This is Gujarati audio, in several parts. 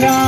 Sara.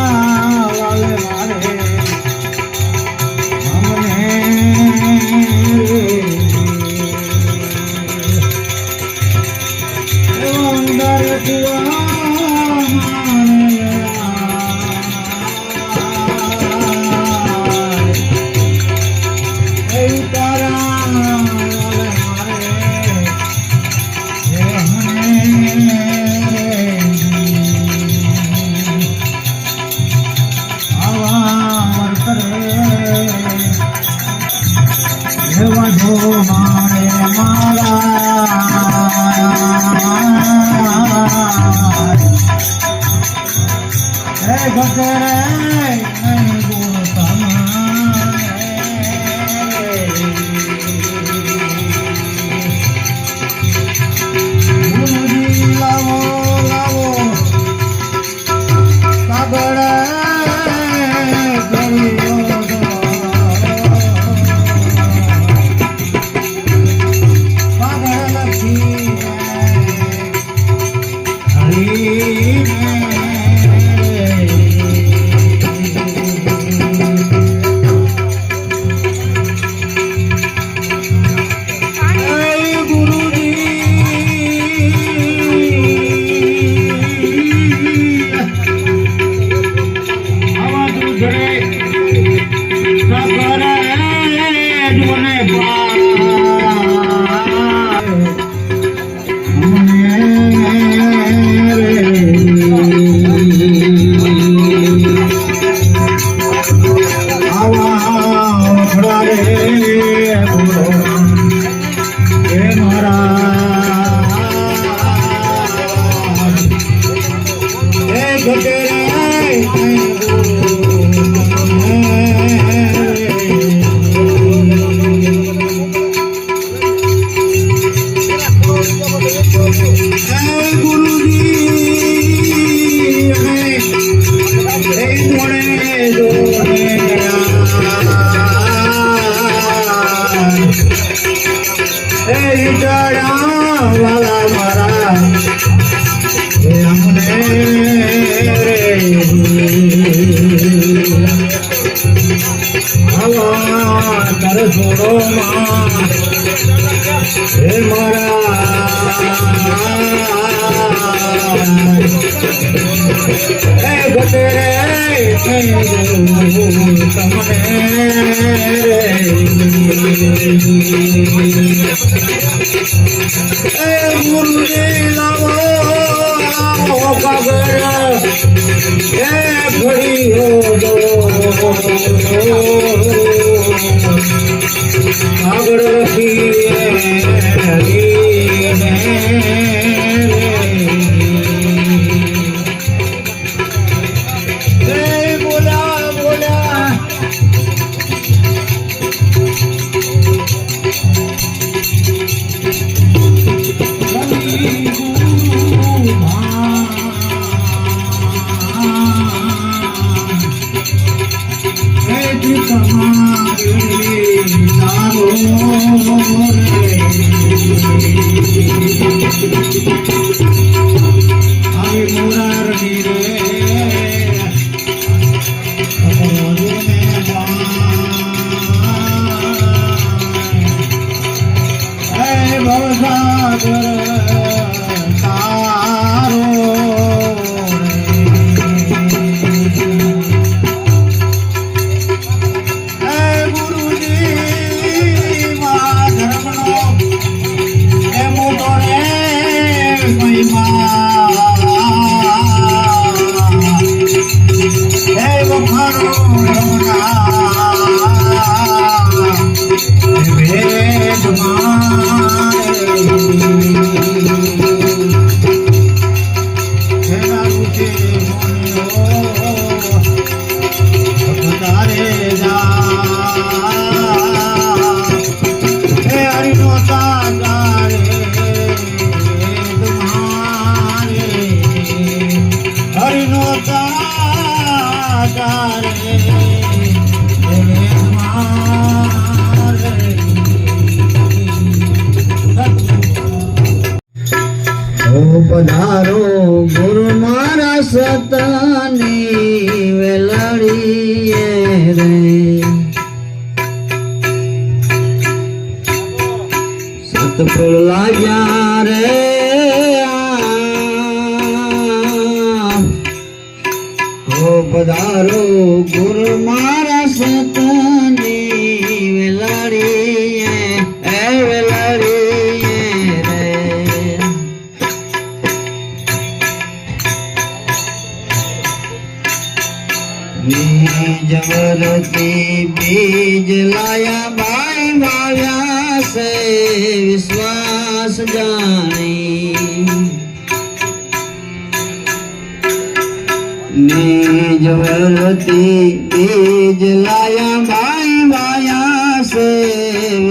Okay. মুরলি নাম ঘড়ি আগর রখিয়ে પધારો. ગુરુ મારા સતાની વેલાડીએ રે. સત ફૂલ લાગ્યા રે પધારો ગુરુ મારા સતા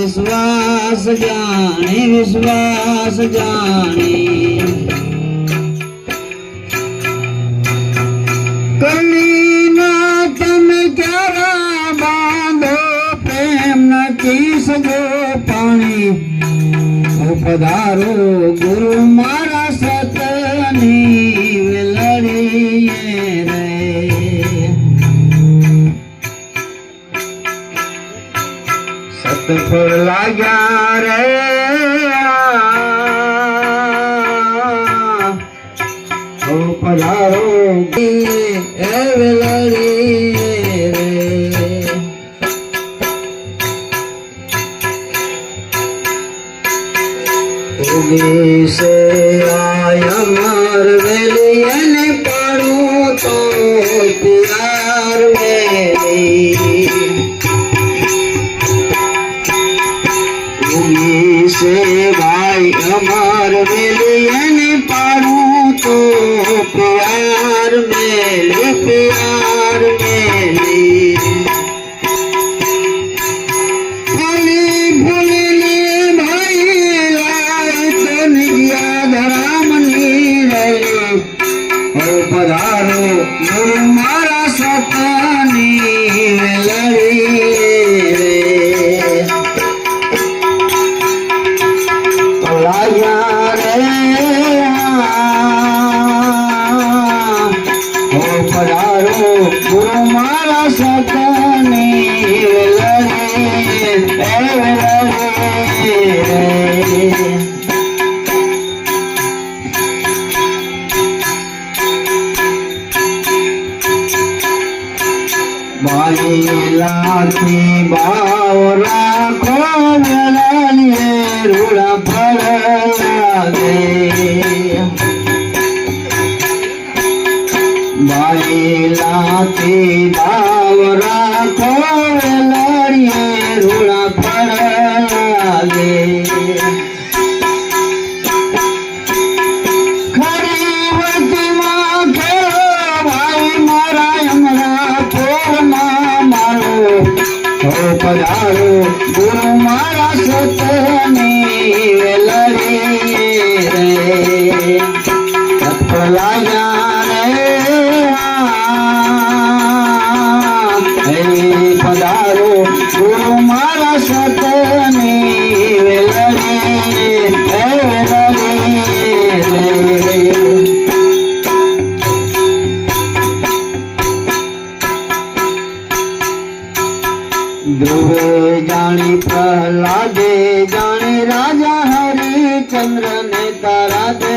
વિશ્વાસ જાણે વિશ્વાસ જાણે. કલીના તમે ક્યારા બાંધો, પ્રેમ નથી સગો પાણી. પધારો ગુરુ મારા સતની. હાથ ખોલાયા રે. ಮಾ હાથી બાવ રાખો જલાલીએ રૂડા ફરવા દે બાઈ લાતી બાવ રાખો పదారు గురు మహారాష్ట్ర వెళ్ళరే દુવે જાણી પ્રહલાદે જાણે રાજા હરિચંદ્ર ને તારા દે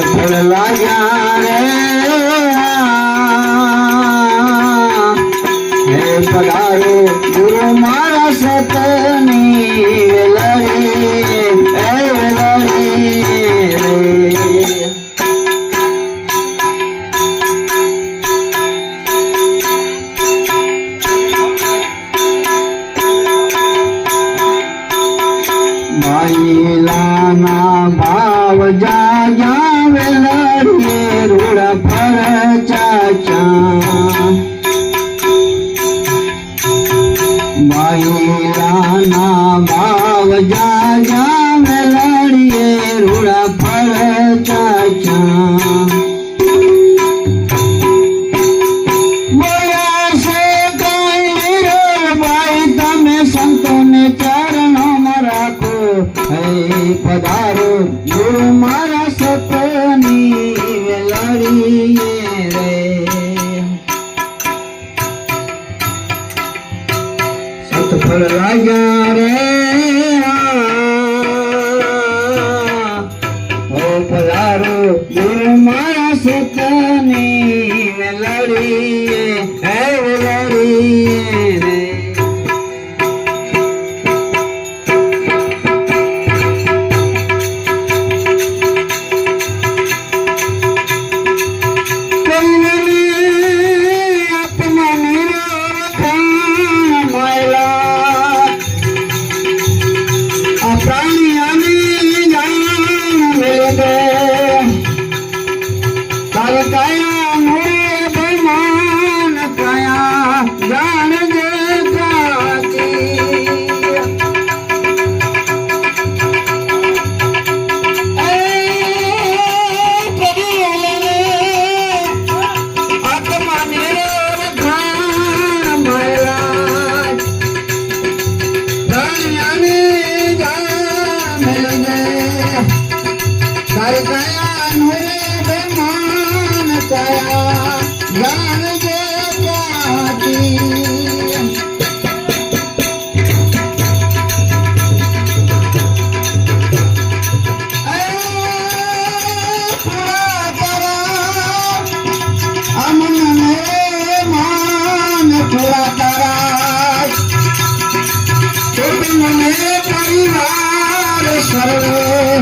por ગુરુ મારા સુતની લડી મારે કયા નુરે બેમાન કયા જાણજે પાટી પરિવાર સર્વે